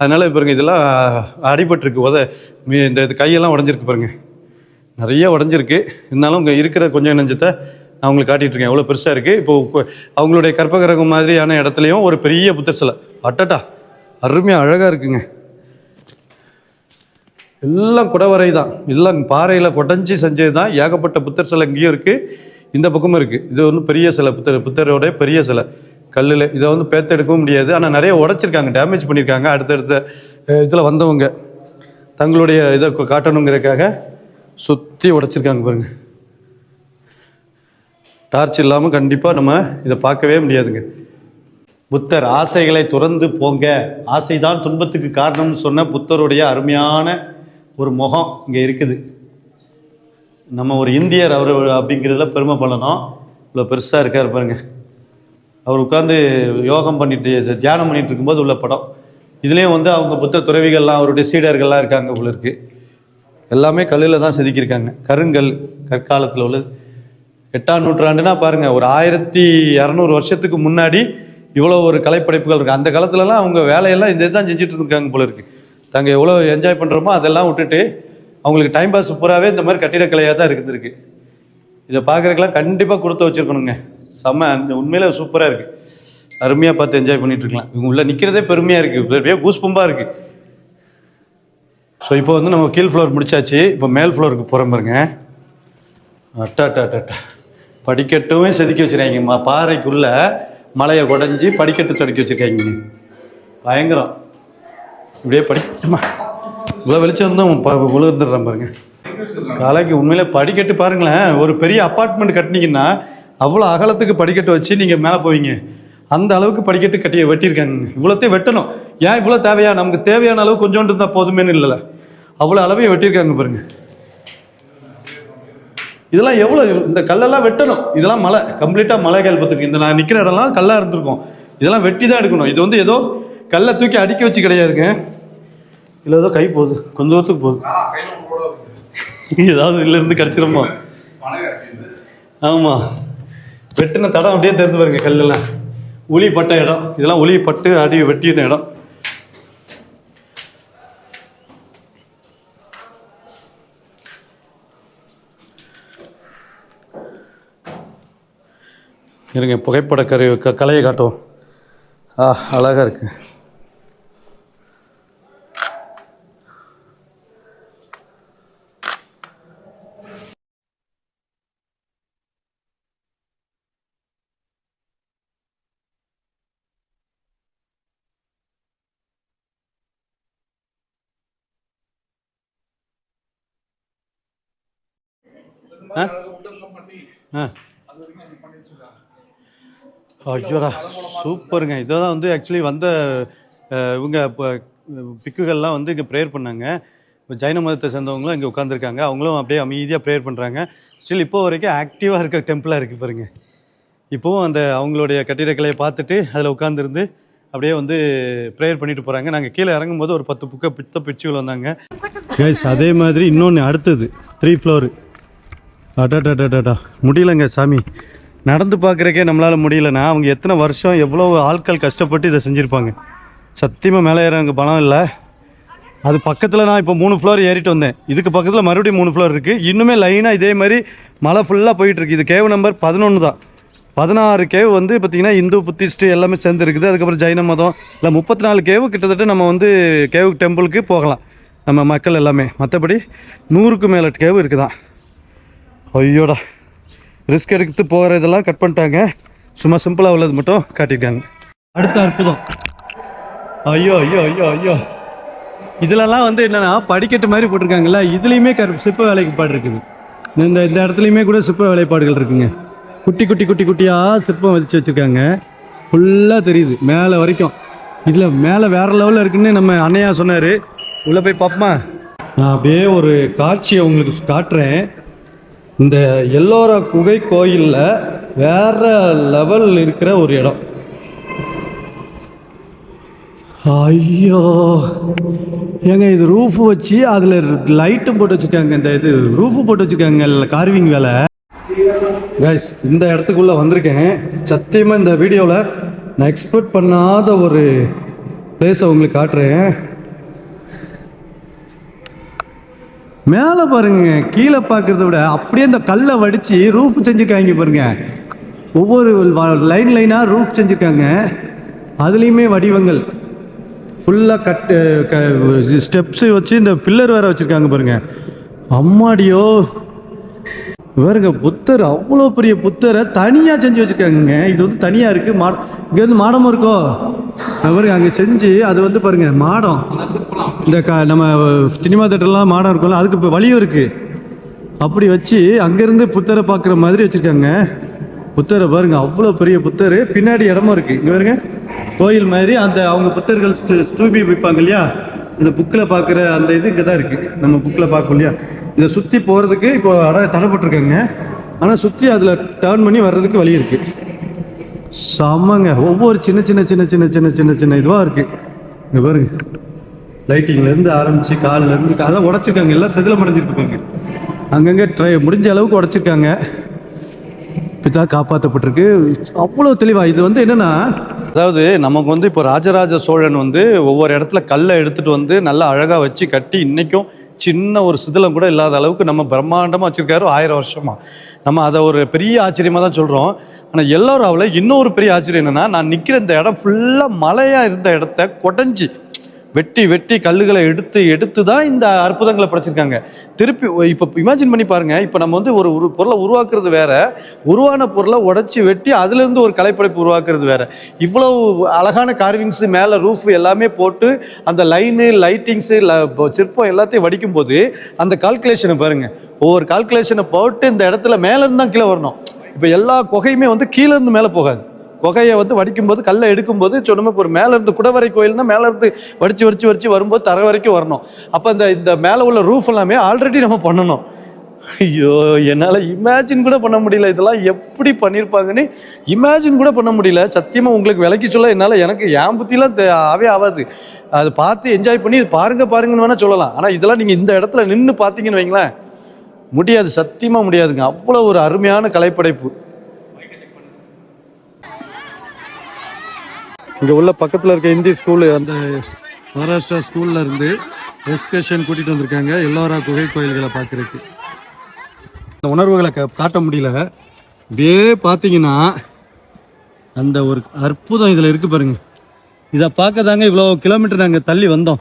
அதனால் பாருங்கள் இதெல்லாம் அடிபட்டிருக்கு. உத இந்த இது கையெல்லாம் உடஞ்சிருக்கு பாருங்கள் நிறைய உடஞ்சிருக்கு. இருந்தாலும் இங்கே இருக்கிற கொஞ்சம் நெஞ்சத்தை நான் உங்களுக்கு காட்டிட்டு இருக்கேன் எவ்வளோ பெருசாக இருக்குது இப்போது அவங்களுடைய கற்பகிரகம் மாதிரியான இடத்துலையும் ஒரு பெரிய புத்தர் சிலை. அட்டட்டா அருமையாக அழகாக இருக்குங்க. எல்லாம் குடவரை தான் எல்லாம் பாறையில் கொடைஞ்சி செஞ்சது தான் ஏகப்பட்ட புத்தர் சிலை இங்கேயும் இருக்குது இந்த பக்கமும் இருக்குது இது வந்து பெரிய சிலை. புத்தர் புத்தரோடைய பெரிய சிலை. கல்லில் இதை வந்து பேத்தெடுக்கவும் முடியாது. ஆனால் நிறைய உடைச்சிருக்காங்க. டேமேஜ் பண்ணியிருக்காங்க அடுத்தடுத்த இதில் வந்தவங்க. தங்களுடைய இதை காட்டணுங்கிறதுக்காக சுற்றி உடைச்சிருக்காங்க பாருங்க. டார்ச் இல்லாமல் கண்டிப்பாக நம்ம இதை பார்க்கவே முடியாதுங்க. புத்தர் ஆசைகளை துறந்து போங்க. ஆசைதான் துன்பத்துக்கு காரணம்னு சொன்ன புத்தருடைய அருமையான ஒரு முகம் இங்கே இருக்குது. நம்ம ஒரு இந்தியர் அவர் அப்படிங்கிறதுல பெருமை பண்ணணும். இவ்வளோ பெருசாக இருக்கார் பாருங்க. அவர் உட்காந்து யோகம் பண்ணிட்டு தியானம் பண்ணிட்டு இருக்கும்போது உள்ள படம். இதுலேயும் வந்து அவங்க புத்த துறவிகள்லாம் அவருடைய சீடர்கள்லாம் இருக்காங்க போல இருக்குது எல்லாமே கல்லில் தான் செதுக்கியிருக்காங்க. கருங்கல் கற்காலத்தில் உள்ளது. எட்டாம் நூற்றாண்டுனா பாருங்கள் ஒரு ஆயிரத்தி இரநூறு வருஷத்துக்கு முன்னாடி இவ்வளோ ஒரு கலைப்படைப்புகள் இருக்குது அந்த காலத்துலலாம் அவங்க வேலையெல்லாம் இந்த தான் செஞ்சுட்டு இருக்காங்க போல இருக்கு. நாங்கள் எவ்வளோ என்ஜாய் பண்ணுறோமோ அதெல்லாம் விட்டுட்டு அவங்களுக்கு டைம் பாஸ் பூராவே இந்த மாதிரி கட்டிடக்கலையாக தான் இருந்துருக்கு. இதை பார்க்குறதுக்கெல்லாம் கண்டிப்பாக கொடுத்து வச்சிருக்கணுங்க. செம்ம அந்த உண்மையில் சூப்பராக இருக்குது அருமையாக பார்த்து என்ஜாய் பண்ணிகிட்ருக்கலாம் இருக்கலாம். இவங்க உள்ளே நிற்கிறதே பெருமையாக இருக்குது அப்படியே கூஸ் பம்பாக இருக்குது ஸோ இப்போ வந்து நம்ம கீழ் ஃப்ளோர் முடிச்சாச்சு. இப்போ மேல் ஃப்ளோருக்கு போகிறோம் பாருங்க. அட்டா அட்டா அட்டா, அட்டா. படிக்கட்டுமே செதுக்கி வச்சிருக்காங்க பாறைக்குள்ளே மலையை குடஞ்சி படிக்கட்டு செதுக்கி வச்சிருக்காங்க பயங்கரம். இப்படியே படிக்கட்டுமா? இவ்வளோ வெளிச்சம் தான் விழுந்துடுறேன் பாருங்க. காலைக்கு உண்மையிலே படிக்கட்டு பாருங்களேன். ஒரு பெரிய அப்பார்ட்மெண்ட் கட்டினீங்கன்னா அவ்வளோ அகலத்துக்கு படிக்கட்டு வச்சு நீங்கள் மேலே போவீங்க. அந்த அளவுக்கு படிக்கட்டு கட்டி வெட்டியிருக்காங்க. இவ்வளோத்தையும் வெட்டணும். ஏன் இவ்வளோ தேவையா? நமக்கு தேவையான அளவு கொஞ்சோண்டு இருந்தால் போதுமேன்னு இல்லைல்ல. அவ்வளோ அளவையும் வெட்டியிருக்காங்க பாருங்க. இதெல்லாம் எவ்வளோ இந்த கல்லெல்லாம் வெட்டணும். இதெல்லாம் மலை கம்ப்ளீட்டாக மலைகள் பார்த்துருக்கு இந்த நான் நிற்கிற இடம்லாம் கல்லாக இருந்திருக்கும். இதெல்லாம் வெட்டி தான் எடுக்கணும். இது வந்து ஏதோ கல்லை தூக்கி அடுக்கி வச்சு கிடையாதுங்க. இல்லை ஏதோ கை போகுது. கொஞ்ச தூரத்துக்கு போகுது. ஏதாவது இதுல இருந்து கிடச்சிருமா? ஆமாம் வெட்டின தடம் அப்படியே தெரிஞ்சு பாருங்க கல்லெல்லாம். உளி பட்ட இடம். இதெல்லாம் உளி பட்டு அடி வெட்டின இடம். இருங்க புகைப்பட கரு க கலையை காட்டும் ஆ அழகாக இருக்கு. ஆ? ஆ. ஐயோடா சூப்பருங்க. இதான் வந்து ஆக்சுவலி வந்த இவங்க இப்போ பிக்குகள்லாம் வந்து இங்கே ப்ரேயர் பண்ணாங்க. இப்போ ஜைன மதத்தை சேர்ந்தவங்களும் இங்கே உட்காந்துருக்காங்க அவங்களும் அப்படியே அமைதியாக ப்ரேயர் பண்ணுறாங்க ஸ்டில் இப்போ வரைக்கும் ஆக்டிவாக இருக்க டெம்பிளாக இருக்குது பாருங்க. இப்போவும் அந்த அவங்களுடைய கட்டிடக்கலையை பார்த்துட்டு அதில் உட்காந்துருந்து அப்படியே வந்து ப்ரேயர் பண்ணிட்டு போகிறாங்க நாங்கள் கீழே இறங்கும் போது ஒரு பத்து புக்க பித்த பிச்சுகள் வந்தாங்க. அதே மாதிரி இன்னொன்று அடுத்தது. த்ரீ ஃப்ளோரு அடாடாடாடாடா முடியலங்க சாமி. நடந்து பார்க்குறக்கே நம்மளால் முடியலண்ணா அவங்க எத்தனை வருஷம் எவ்வளோ ஆட்கள் கஷ்டப்பட்டு இதை செஞ்சுருப்பாங்க? சத்தியமாக மேலே ஏற எனக்கு பணம் இல்லை. அது பக்கத்தில் நான் இப்போ மூணு ஃப்ளோர் ஏறிட்டு வந்தேன். இதுக்கு பக்கத்தில் மறுபடியும் மூணு ஃப்ளோர் இருக்குது இன்னுமே லைனாக இதே மாதிரி மலை ஃபுல்லாக போயிட்டுருக்கு இது கேவ் நம்பர் பதினொன்று தான். பதினாறு கேவ் வந்து பார்த்திங்கன்னா இந்து புத்திஸ்ட்டு எல்லாமே சேர்ந்து இருக்குது. அதுக்கப்புறம் ஜைன மதம். இல்லை முப்பத்தி நாலு கேவு கிட்டத்தட்ட நம்ம வந்து கேவ் டெம்பிளுக்கு போகலாம். நம்ம மக்கள் எல்லாமே. மற்றபடி நூறுக்கு மேலே கேவ் இருக்குதான். ஐயோடா. ரிஸ்க் எடுத்து போகிற இதெல்லாம் கட் பண்ணிட்டாங்க. சும்மா சிம்பிளாக உள்ளது மட்டும் காட்டியிருக்காங்க. அடுத்த அற்புதம். ஐயோ ஐயோ ஐயோ ஐயோ. இதுலலாம் வந்து என்னென்னா படிக்கட்டு மாதிரி போட்டிருக்காங்கல்ல இதுலேயுமே கரு சிற்ப வேலைப்பாடு இருக்குது இந்த இந்த இடத்துலையுமே கூட சிற்ப வேலைப்பாடுகள் இருக்குங்க. குட்டி குட்டி குட்டி குட்டியாக சிற்பம் வச்சு வச்சுருக்காங்க. ஃபுல்லாக தெரியுது மேலே வரைக்கும். இதில் மேலே வேறு லெவலில் இருக்குன்னு நம்ம அண்ணையா சொன்னார். உள்ளே போய் பார்ப்போமா நான் அப்படியே ஒரு காட்சியை உங்களுக்கு காட்டுறேன். இந்த எல்லோரா குகை கோயிலில் வேற லெவல் இருக்கிற ஒரு இடம். ஐயோ. ஏங்க இது ரூஃப் வச்சு அதில் லைட்டும் போட்டு வச்சுருக்காங்க. இந்த இது ரூஃபு போட்டு வச்சுருக்காங்க கார்விங் வேலை. கைஸ் இந்த இடத்துக்குள்ளே வந்திருக்கேன். சத்தியமாக இந்த வீடியோவில் நான் எக்ஸ்பெக்ட் பண்ணாத ஒரு பிளேஸை உங்களுக்கு காட்டுறேன். மேலே பாருங்க கீழே பார்க்கறத விட அப்படியே இந்த கல்லை வடித்து ரூஃப் செஞ்சுருக்காங்க பாருங்க. ஒவ்வொரு லைன் லைனாக ரூஃப் செஞ்சுருக்காங்க. அதுலேயுமே வடிவங்கள். ஃபுல்லாக கட்டு க ஸ்டெப்ஸு வச்சு இந்த பில்லர் வேறு வச்சுருக்காங்க பாருங்கள் அம்மாடியோ. பாருங்க புத்தர் அவ்வளோ பெரிய புத்தரை தனியாக செஞ்சு வச்சுருக்காங்க இது வந்து தனியாக இருக்குது மா இங்கேருந்து மாடமும் இருக்கோ? பாருங்க அங்கே செஞ்சு அது வந்து பாருங்க மாடம். இந்த க நம்ம சினிமா தேட்டர்லாம் மாடம் இருக்கும்ல அதுக்கு இப்போ வழியும் இருக்குது அப்படி வச்சு அங்கேருந்து புத்தரை பார்க்குற மாதிரி வச்சுருக்காங்க. புத்தரை பாருங்க அவ்வளோ பெரிய புத்தர். பின்னாடி இடமும் இருக்குது இங்கே பாருங்க கோயில் மாதிரி அந்த அவங்க புத்தர்கள் ஸ்தூபி வைப்பாங்க இல்லையா? இந்த புக்கில் பார்க்குற அந்த இது இங்கே தான் இருக்குது நம்ம புக்கில் பார்க்கணும் இல்லையா? இதை சுற்றி போகிறதுக்கு இப்போ அட தடைப்பட்டிருக்காங்க. ஆனால் சுற்றி அதில் டேர்ன் பண்ணி வர்றதுக்கு வழி இருக்குது செம்மங்க. ஒவ்வொரு சின்ன சின்ன சின்ன சின்ன சின்ன சின்ன சின்ன இதுவாக இருக்குது இங்கே பாருங்க. லைட்டிங்லேருந்து ஆரம்பித்து காலிலேருந்து அதான் உடச்சிருக்காங்க. எல்லாம் செதில் அடைஞ்சிருக்காங்க அங்கங்கே ட்ரை முடிஞ்ச அளவுக்கு உடச்சிருக்காங்க. இப்போ தான் காப்பாற்றப்பட்டிருக்கு அவ்வளோ தெளிவாக இது வந்து என்னென்னா அதாவது நமக்கு வந்து இப்போ ராஜராஜ சோழன் வந்து ஒவ்வொரு இடத்துல கல்லை எடுத்துகிட்டு வந்து நல்லா அழகாக வச்சு கட்டி இன்றைக்கும் சின்ன ஒரு சிதிலம் கூட இல்லாத அளவுக்கு நம்ம பிரம்மாண்டமாக வச்சுருக்காரு ஆயிரம் வருஷமாக நம்ம அதை ஒரு பெரிய ஆச்சரியமாக தான் சொல்கிறோம் ஆனால் எல்லோரும் அவளை இன்னொரு பெரிய ஆச்சரியம் என்னென்னா நான் நிற்கிற இந்த இடம் ஃபுல்லாக மலையாக இருந்த இடத்த கொடைஞ்சி வெட்டி வெட்டி கல்லுகளை எடுத்து எடுத்து தான் இந்த அற்புதங்களை படைச்சிருக்காங்க. திருப்பி இப்போ இமேஜின் பண்ணி பாருங்க இப்போ நம்ம வந்து ஒரு ஒரு பொருளை உருவாக்குறது வேற உருவான பொருளை உடைச்சி வெட்டி அதுலேருந்து ஒரு கலைப்படைப்பு உருவாக்குறது வேற. இவ்வளோ அழகான கார்விங்ஸ் மேலே ரூஃப் எல்லாமே போட்டு அந்த லைனு லைட்டிங்ஸு சிற்பம் எல்லாத்தையும் வடிக்கும் போது அந்த கால்குலேஷனை பாருங்க. ஒவ்வொரு கால்குலேஷனை போட்டு இந்த இடத்துல மேலேருந்து தான் கீழே வரணும். இப்போ எல்லா குகையுமே வந்து கீழேருந்து மேலே போகாது. குகையை வந்து வடிக்கும்போது கல்லை எடுக்கும்போது சொன்னோம் ஒரு மேலே இருந்து குடவரை கோயில்னா மேலே இருந்து வடித்து வடித்து வரும்போது தர வரைக்கும் வரணும். அப்போ இந்த இந்த மேலே உள்ள ரூஃப் எல்லாமே ஆல்ரெடி நம்ம பண்ணணும். ஐயோ என்னால் இமேஜின் கூட பண்ண முடியல. இதெல்லாம் எப்படி பண்ணியிருப்பாங்கன்னு இமேஜின் கூட பண்ண முடியல. சத்தியமாக உங்களுக்கு விலைக்கு சொல்ல என்னால் எனக்கு என் புத்திலாம் தே- ஆவே ஆகாது அது பார்த்து என்ஜாய் பண்ணி பாருங்கள் பாருங்க பாருங்கன்னு வேணால் சொல்லலாம். ஆனால் இதெல்லாம் நீங்கள் இந்த இடத்துல நின்று பார்த்தீங்கன்னு வைங்களேன். முடியாது சத்தியமாக முடியாதுங்க. அவ்வளோ ஒரு அருமையான கலைப்படைப்பு. இங்கே உள்ள பக்கத்தில் இருக்க இந்தி ஸ்கூலு அந்த மகாராஷ்டிரா ஸ்கூல்ல இருந்து எக்ஸ்கர்ஷன் கூட்டிகிட்டு வந்திருக்காங்க. எல்லோரா குகை கோயில்களை பார்க்குறதுக்கு. அந்த உணர்வுகளை க காட்ட முடியல. அப்படியே பார்த்தீங்கன்னா அந்த ஒரு அற்புதம் இதில் இருக்குது பாருங்கள் இதை பார்க்க தாங்க இவ்வளோ கிலோமீட்டர் நாங்கள் தள்ளி வந்தோம்.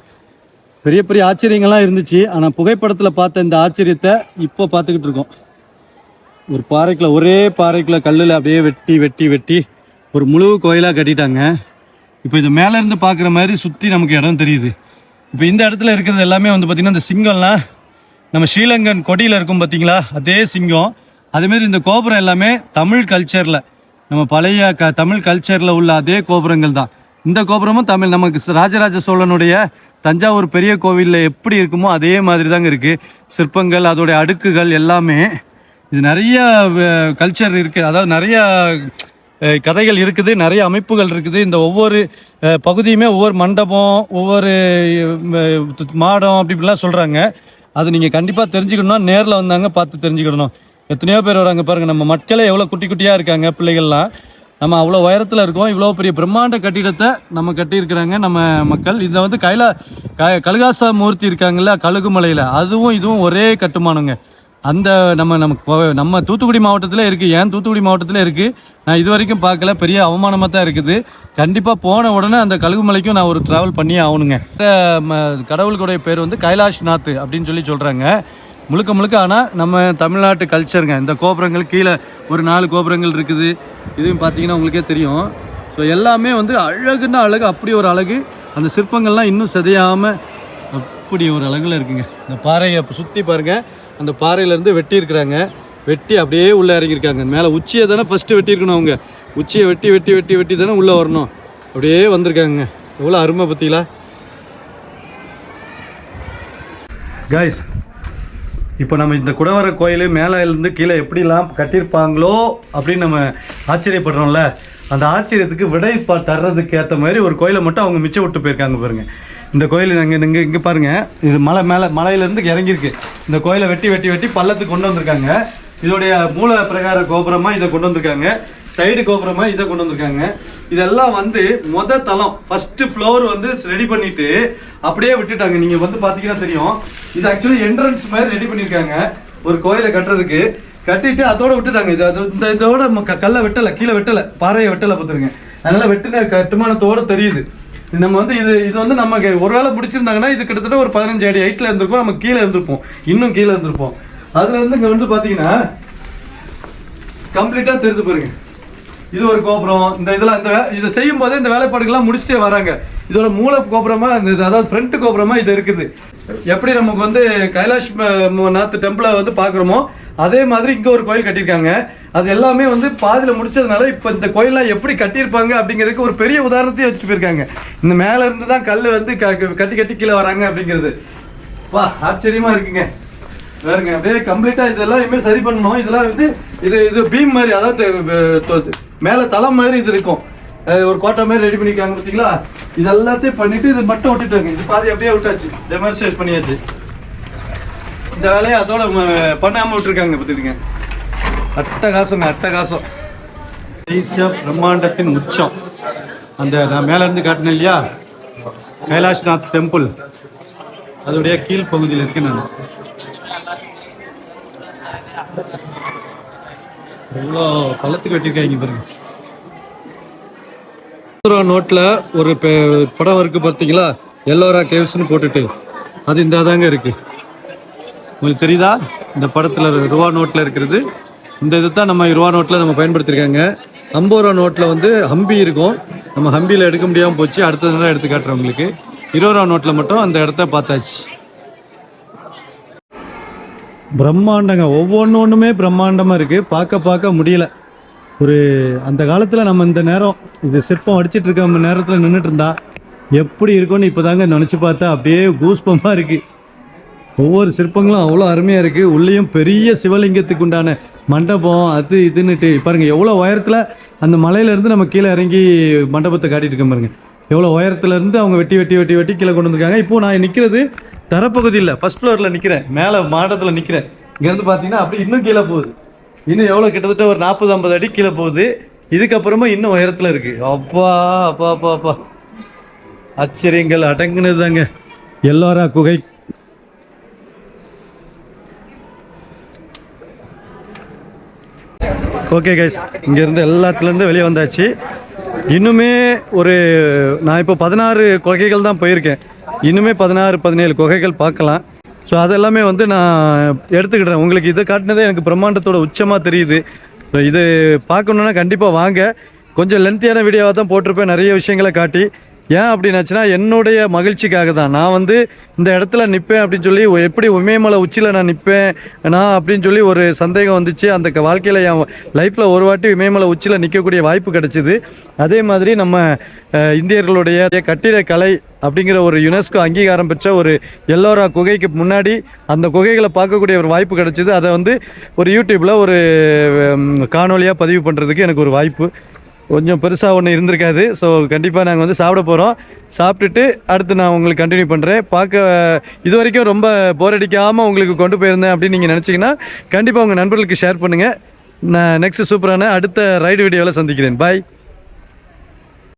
பெரிய பெரிய ஆச்சரியங்கள்லாம் இருந்துச்சு. ஆனால் புகைப்படத்தில் பார்த்த இந்த ஆச்சரியத்தை இப்போ பார்த்துக்கிட்டு இருக்கோம். ஒரு பாறைக்குள்ள ஒரே பாறைக்கில் கல்லில் அப்படியே வெட்டி வெட்டி வெட்டி ஒரு முழு கோயிலாக கட்டிட்டாங்க. இப்போ இது மேலே இருந்து பார்க்குற மாதிரி சுற்றி நமக்கு இடம் தெரியுது. இப்போ இந்த இடத்துல இருக்கிறது எல்லாமே வந்து பார்த்திங்கன்னா இந்த சிங்கம்லாம் நம்ம ஸ்ரீலங்கன் கொடியில் இருக்கும் பார்த்தீங்களா? அதே சிங்கம். அதேமாரி இந்த கோபுரம் எல்லாமே தமிழ் கல்ச்சரில் நம்ம பழைய க தமிழ் கல்ச்சரில் உள்ள அதே கோபுரங்கள் தான். இந்த கோபுரமும் தமிழ். நமக்கு ராஜராஜ சோழனுடைய தஞ்சாவூர் பெரிய கோவிலில் எப்படி இருக்குமோ அதே மாதிரி தாங்க இருக்குது சிற்பங்கள் அதோடைய அடுக்குகள் எல்லாமே. இது நிறைய கல்ச்சர் இருக்குது அதாவது நிறைய கதைகள் இருக்குது நிறைய அமைப்புகள் இருக்குது. இந்த ஒவ்வொரு பகுதியுமே ஒவ்வொரு மண்டபம் ஒவ்வொரு மாடம் அப்படி இப்படிலாம் சொல்கிறாங்க அது நீங்கள் கண்டிப்பாக தெரிஞ்சுக்கணும்னா நேரில் வந்தாங்க பார்த்து தெரிஞ்சுக்கிடணும். எத்தனையோ பேர் வராங்க பாருங்கள் நம்ம மக்களே எவ்வளோ குட்டி குட்டியாக இருக்காங்க பிள்ளைகள்லாம். நம்ம அவ்வளோ உயரத்தில் இருக்கோம் இவ்வளோ பெரிய பிரம்மாண்ட கட்டிடத்தை நம்ம கட்டியிருக்கிறாங்க நம்ம மக்கள். இதை வந்து கையில் க கழுகாச மூர்த்தி இருக்காங்கல்ல கழுகுமலையில் அதுவும் இதுவும் ஒரே கட்டுமானங்க. அந்த நம்ம நம்ம நம்ம தூத்துக்குடி மாவட்டத்தில் இருக்குது ஏன் தூத்துக்குடி மாவட்டத்தில் இருக்குது நான் இது வரைக்கும் பார்க்கல பெரிய அவமானமாக தான் இருக்குது. கண்டிப்பாக போன உடனே அந்த கழுகுமலைக்கும் நான் ஒரு ட்ராவல் பண்ணியே ஆகணுங்க. இந்த கடவுளுடைய பேர் வந்து கைலாஷ் நாத் அப்படின்னு சொல்லி சொல்கிறாங்க முழுக்க முழுக்க ஆனால் நம்ம தமிழ்நாட்டு கல்ச்சருங்க இந்த கோபுரங்கள் கீழே ஒரு நாலு கோபுரங்கள் இருக்குது. இதுவும் பார்த்தீங்கன்னா உங்களுக்கே தெரியும். ஸோ எல்லாமே வந்து அழகுன்னா அழகு அப்படி ஒரு அழகு. அந்த சிற்பங்கள்லாம் இன்னும் சிதையாமல் அப்படி ஒரு அழகில் இருக்குங்க. இந்த பாறையை சுற்றி பாருங்க. அந்த பாறையிலேருந்து வெட்டி இருக்கிறாங்க. வெட்டி அப்படியே உள்ளே இறங்கியிருக்காங்க. மேலே உச்சியை தானே ஃபஸ்ட்டு வெட்டியிருக்கணும் அவங்க. உச்சியை வெட்டி வெட்டி வெட்டி வெட்டி தானே உள்ளே வரணும். அப்படியே வந்திருக்காங்க. எவ்வளோ அருமை பற்றிங்களா காய்ஸ் இப்போ நம்ம இந்த குடவர கோயில் மேலேருந்து கீழே எப்படிலாம் கட்டியிருப்பாங்களோ அப்படின்னு நம்ம ஆச்சரியப்படுறோம்ல. அந்த ஆச்சரியத்துக்கு விடை ப தர்றதுக்கு ஏற்ற மாதிரி ஒரு கோயிலை மட்டும் அவங்க மிச்சம் விட்டு போயிருக்காங்க பாருங்கள் இந்த கோயில் இங்கே இங்கே இங்கே பாருங்கள் இது மலை மேலே மலையிலேருந்து இறங்கியிருக்கு. இந்த கோயிலை வெட்டி வெட்டி வெட்டி பள்ளத்துக்கு கொண்டு வந்திருக்காங்க. இதோடைய மூல பிரகார கோபுரமாக இதை கொண்டு வந்திருக்காங்க. சைடு கோபுரமாக இதை கொண்டு வந்திருக்காங்க. இதெல்லாம் வந்து மொத தளம். ஃபர்ஸ்ட் ஃப்ளோர் வந்து ரெடி பண்ணிட்டு அப்படியே விட்டுட்டாங்க. நீங்க வந்து பாத்தீங்கன்னா தெரியும். இது ஆக்சுவலி என்ட்ரன்ஸ் மாதிரி ரெடி பண்ணிருக்காங்க. ஒரு கோயிலை கட்டுறதுக்கு. கட்டிட்டு அதோட விட்டுட்டாங்க. இது அது இந்த இதோட ம- கல்லை வெட்டல கீழே வெட்டல பாறையை வெட்டல பார்த்துருங்க. அதனால வெட்டின கட்டுமானத்தோடு தெரியுது. நம்ம வந்து இது இது வந்து நம்ம ஒரு வேளை முடிச்சிருந்தாங்கன்னா இது கிட்டத்தட்ட ஒரு பதினஞ்சு அடி ஹைட்ல இருந்திருப்போம் நம்ம கீழே இருந்திருப்போம். இன்னும் கீழே இருந்திருப்போம். அதுல இருந்து இங்க வந்து பாத்தீங்கன்னா கம்ப்ளீட்டா தெரிந்து பாருங்க. இது ஒரு கோபுரம். இந்த இதெல்லாம் இந்த வே- இதை செய்யும் போதே இந்த வேலைப்பாடுகள்லாம் முடிச்சுட்டே வராங்க. இதோட மூல கோபுரமாக இந்த அதாவது ஃப்ரண்ட் கோபுரமாக இது இருக்குது. எப்படி நமக்கு வந்து கைலாஷ் ம- நாத் டெம்பிளை வந்து பார்க்குறோமோ அதே மாதிரி இங்கே ஒரு கோயில் கட்டியிருக்காங்க. அது எல்லாமே வந்து பாதியில் முடிச்சதுனால இப்போ இந்த கோயிலெலாம் எப்படி கட்டியிருப்பாங்க அப்படிங்கிறதுக்கு ஒரு பெரிய உதாரணத்தையும் வச்சுட்டு போயிருக்காங்க. இந்த மேலே இருந்து தான் கல் வந்து க- க- கட்டி கட்டி கீழே வராங்க அப்படிங்கிறது. வா ஆச்சரியமாக இருக்குங்க. வேறுங்க அப்படியே கம்ப்ளீட்டா இதெல்லாம் இனிமேல் சரி பண்ணணும். இதெல்லாம் வந்து இது இது பீம் மாதிரி அதாவது மேலே தொ- தளம் மாதிரி இது இருக்கும். ஒரு கோட்டை மாதிரி ரெடி பண்ணிக்காங்க பார்த்தீங்களா? இது எல்லாத்தையும் பண்ணிட்டு இது மட்டும் விட்டுட்டாங்க இது பாதி அப்படியே விட்டாச்சு. டெமான்ஸ்ட்ரேட் பண்ணியாச்சு. இந்த வேலையை அதோட ம- விட்டுருக்காங்க பார்த்துக்கிங்க. அட்டகாசங்க அட்டகாசம் ஈஸியா பிரம்மாண்டத்தின் உச்சம். அந்த நான் மேல இருந்து காட்டினேன் இல்லையா? கைலாஷ்நாத் டெம்பிள் அதோடைய கீழ் பகுதியில் இருக்கு நான். எவ்வளோ பள்ளத்துக்கு வெட்டியிருக்காங்க பாருங்க. ரூபா நோட்டில் ஒரு பெ- படம் இருக்கு பார்த்தீங்களா எல்லோரா கேவ்ஸ்னு போட்டுட்டு. அது இந்த தாங்க இருக்கு. உங்களுக்கு தெரியுதா? இந்த படத்தில் ரூபா நோட்டில் இருக்கிறது. இந்த இது தான் நம்ம ரூபா நோட்டில் நம்ம பயன்படுத்தியிருக்காங்க ஐம்பது ரூபா நோட்டில் வந்து ஹம்பி இருக்கும். நம்ம ஹம்பியில் எடுக்க முடியாமல் போச்சு. அடுத்த தடவை எடுத்து காட்டுறோம் உங்களுக்கு? இருபது ரூபா நோட்டில் மட்டும் அந்த இடத்த பார்த்தாச்சு. பிரம்மாண்டங்க ஒவ்வொன்று ஒன்றுமே பிரம்மாண்டமாக இருக்குது பார்க்க பார்க்க முடியல. ஒரு அந்த காலத்தில் நம்ம இந்த நேரம் இது சிற்பம் அடிச்சிட்டு இருக்க நேரத்தில் நின்றுட்டு இருந்தா எப்படி இருக்கும்னு இப்போ தாங்க நினச்சி பார்த்தா அப்படியே கூஸ்பமாக இருக்குது ஒவ்வொரு சிற்பங்களும் அவ்வளோ அருமையாக இருக்குது உள்ளேயும் பெரிய சிவலிங்கத்துக்கு உண்டான மண்டபம் அது இதுன்னுட்டு பாருங்கள் எவ்வளோ உயரத்தில் அந்த மலையிலேருந்து நம்ம கீழே இறங்கி மண்டபத்தை காட்டிட்டு இருக்கோம் பாருங்கள் எவ்வளோ உயரத்துலேருந்து அவங்க வெட்டி வெட்டி வெட்டி வெட்டி கீழே கொண்டு வந்திருக்காங்க. இப்போ நான் நிற்கிறது தரப்பகுதியில் ஃபஸ்ட் ஃப்ளோரில் நிற்கிறேன் மேலே மாடத்தில் நிற்கிறேன் இங்கேருந்து பார்த்தீங்கன்னா அப்படி இன்னும் கீழே போகுது. இன்னும் எவ்வளோ கிட்டத்தட்ட ஒரு நாற்பது ஐம்பது அடி கீழே போகுது. இதுக்கப்புறமா இன்னும் உயரத்தில் இருக்குது அப்பா அப்பா அப்பா அப்பா. ஆச்சரியங்கள் அடங்குனது தாங்க எல்லோரா குகை? ஓகே கைஸ் இங்கேருந்து எல்லாத்துலேருந்து வெளியே வந்தாச்சு. இன்னுமே ஒரு நான் இப்போ பதினாறு குகைகள் தான் போயிருக்கேன். இன்னுமே பதினாறு பதினேழு குகைகள் பார்க்கலாம். ஸோ அதெல்லாமே வந்து நான் எடுத்துக்கிட்டேன் உங்களுக்கு இதை காட்டினதே எனக்கு பிரம்மாண்டத்தோட உச்சமாக தெரியுது. ஸோ இது பார்க்கணுன்னா கண்டிப்பாக வாங்க. கொஞ்சம் லென்த்தியான வீடியோவாக தான் போட்டிருப்பேன். நிறைய விஷயங்களை காட்டி. ஏன் அப்படின்னாச்சுன்னா என்னுடைய மகிழ்ச்சிக்காக தான் நான் வந்து இந்த இடத்துல நிற்பேன் அப்படின்னு சொல்லி எப்படி உமையமலை உச்சியில் நான் நிற்பேன் நான் அப்படின்னு சொல்லி ஒரு சந்தேகம் வந்துச்சு. அந்த வாழ்க்கையில் என் லைஃப்பில் ஒரு வாட்டி இமயமலை உச்சியில் நிற்கக்கூடிய வாய்ப்பு கிடைச்சிது. அதே மாதிரி நம்ம இந்தியர்களுடைய இந்தியர்களுடைய கட்டிடக்கலை அப்படிங்கிற ஒரு யுனெஸ்கோ அங்கீகாரம் பெற்ற ஒரு எல்லோரா குகைக்கு முன்னாடி அந்த குகைகளை பார்க்கக்கூடிய ஒரு வாய்ப்பு கிடைச்சிது. அதை வந்து ஒரு யூடியூப்பில் ஒரு காணொலியாக பதிவு பண்ணுறதுக்கு எனக்கு ஒரு வாய்ப்பு. கொஞ்சம் பெருசாக ஒன்று இருந்திருக்காது. ஸோ கண்டிப்பாக நாங்கள் வந்து சாப்பிட போகிறோம் சாப்பிட்டுட்டு அடுத்து நான் உங்களுக்கு கண்டினியூ பண்ணுறேன் பார்க்க இது வரைக்கும் ரொம்ப போர் அடிக்காமல் உங்களுக்கு கொண்டு போயிருந்தேன் அப்படின்னு நீங்கள் நினச்சிங்கன்னா கண்டிப்பாக உங்கள் நண்பர்களுக்கு ஷேர் பண்ணுங்கள் நான் நெக்ஸ்ட் சூப்பரான அடுத்த ரைடு வீடியோவில் சந்திக்கிறேன். பாய்